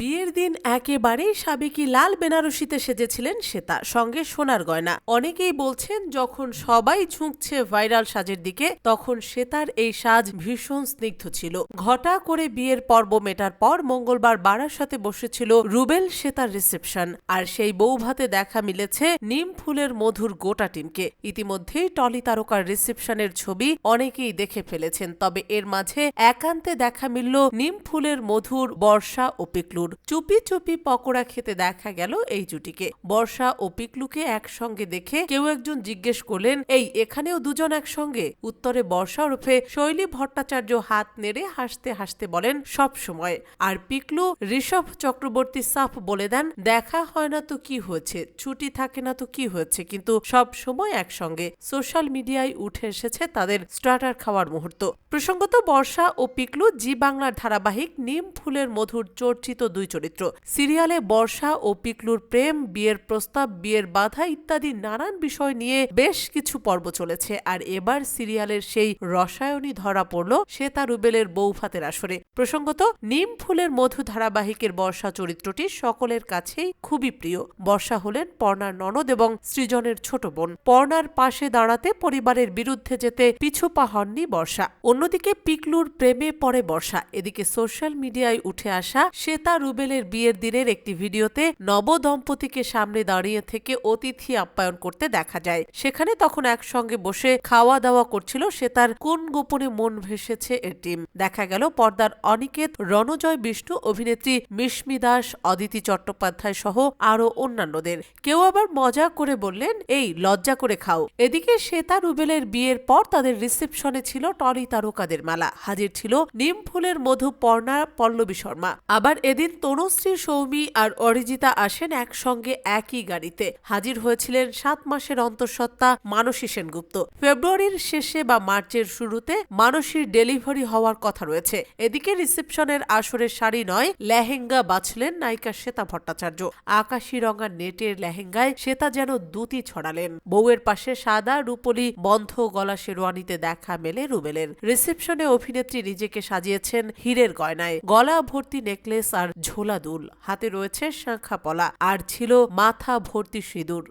বিয়ের দিন একেবারেই সাবেকি লাল বেনারসিতে সেজেছিলেন শ্বেতা, সঙ্গে সোনার গয়না। অনেকেই বলছেন, যখন সবাই ঝুঁকছে ভাইরাল সাজের দিকে, তখন শ্বেতার এই সাজ ভীষণ স্নিগ্ধ ছিল। ঘটা করে বিয়ের পর্ব মেটার পর মঙ্গলবার বারাসাতে বসেছিল রুবেল শ্বেতার রিসেপশন। আর সেই বৌভাতে দেখা মিলেছে নিম ফুলের মধুর গোটা টিমকে। ইতিমধ্যেই টলি তারকার রিসেপশনের ছবি অনেকেই দেখে ফেলেছেন। তবে এর মাঝে একান্তে দেখা মিলল নিম ফুলের মধুর বর্ষা ও পিকলুর। চুপি চুপি পকোড়া খেতে দেখা গেল এই জুটিকে। বর্ষা ও পিকলুকে একসঙ্গে দেখে কেউ একজন জিজ্ঞেস করলেন, এই, এখানেও দুজন একসঙ্গে? উত্তরে বর্ষা ওরফে শৈলী ভট্টাচার্য হাত নেড়ে হাসতে হাসতে বলেন, সব সময়। আর পিকলু, ঋষভ চক্রবর্তী সাফ বলে দেন, দেখা হয় না তো কি হয়েছে, ছুটি থাকে না তো কি হয়েছে, কিন্তু সব সময় একসঙ্গে। সোশ্যাল মিডিয়ায় উঠে এসেছে তাদের স্টার্টার খাওয়ার মুহূর্ত। প্রসঙ্গত বর্ষা ও পিকলু জি বাংলার ধারাবাহিক নিম ফুলের মধুর চর্চিত দুই চরিত্র। সিরিয়ালে বর্ষা ও পিকলুর প্রেম, বিয়ের প্রস্তাব, বিয়ের বাধা ইত্যাদি নানান বিষয় নিয়ে বেশ কিছু পর্ব চলেছে। আর এবার সিরিয়ালের সেই রসায়নী ধরা পড়ল শ্বেতা রুবেলের বৌভাতের আসরে। প্রসঙ্গত, নিম ফুলের মধু ধারাবাহিকের বর্ষা চরিত্রটি সকলের কাছেই খুবই প্রিয়। বর্ষা হলেন পর্ণার ননদ এবং সৃজনের ছোট বোন। পর্ণার পাশে দাঁড়াতে পরিবারের বিরুদ্ধে যেতে পিছু পা হননি বর্ষা। অন্যদিকে পিকলুর প্রেমে পড়ে বর্ষা। এদিকে সোশ্যাল মিডিয়ায় উঠে আসা শ্বেতা রুবেলের বিয়ের দিনের একটি ভিডিওতে নবদম্পতিকে সামনে দাঁড়িয়ে থেকে অতিথি আপ্যায়ন করতে দেখা যায়। সেখানে তখন একসঙ্গে বসে খাওয়া দাওয়া করছিল শ্বেতার কোন গোপনে মন ভেসেছে এর টিম। দেখা গেল পর্দার অনিকেত, রণজয় বিষ্ণু, অভিনেত্রী মিশমি দাস, অদিতি চট্টোপাধ্যায় সহ আরও অন্যান্যদের। কেউ আবার মজা করে বললেন, এই, লজ্জা করে খাও। এদিকে শ্বেতা রুবেলের বিয়ের পর তাদের রিসেপশনে ছিল টলি তারকাদের মালা। হাজির ছিল নিম ফুলের মধু পর্ণা, পল্লবী শর্মা। আবার এদিন তনুশ্রী, সৌমি আর অরিজিতা আসেন একসঙ্গে একই গাড়িতে। হাজির হয়েছিলেন সাত মাসের অন্তঃসত্ত্বা মানসী সেনগুপ্ত। ফেব্রুয়ারির শেষে বা মার্চের শুরুতে মানসীর ডেলিভারি হওয়ার কথা রয়েছে। এদিকে রিসেপশনের আসরের শাড়ি নয়, লেহেঙ্গা বাছলেন নায়িকা শ্বেতা ভট্টাচার্য। আকাশি রঙা নেটের লেহেঙ্গায় শ্বেতা যেন দুতি ছড়ালেন। বউয়ের পাশে সাদা, রূপলি, বন্ধ গলা শেরওয়ানিতে দেখা মেলে রুবেলের। রিসেপশনে অভিনেত্রী নিজেকে সাজিয়েছেন হীরের গয়নায়। গলা ভর্তি নেকলেস আর ঝোলা দুল হাতে রয়েছে শাঁখা পলা আর ছিল মাথা ভর্তি সিঁদুর।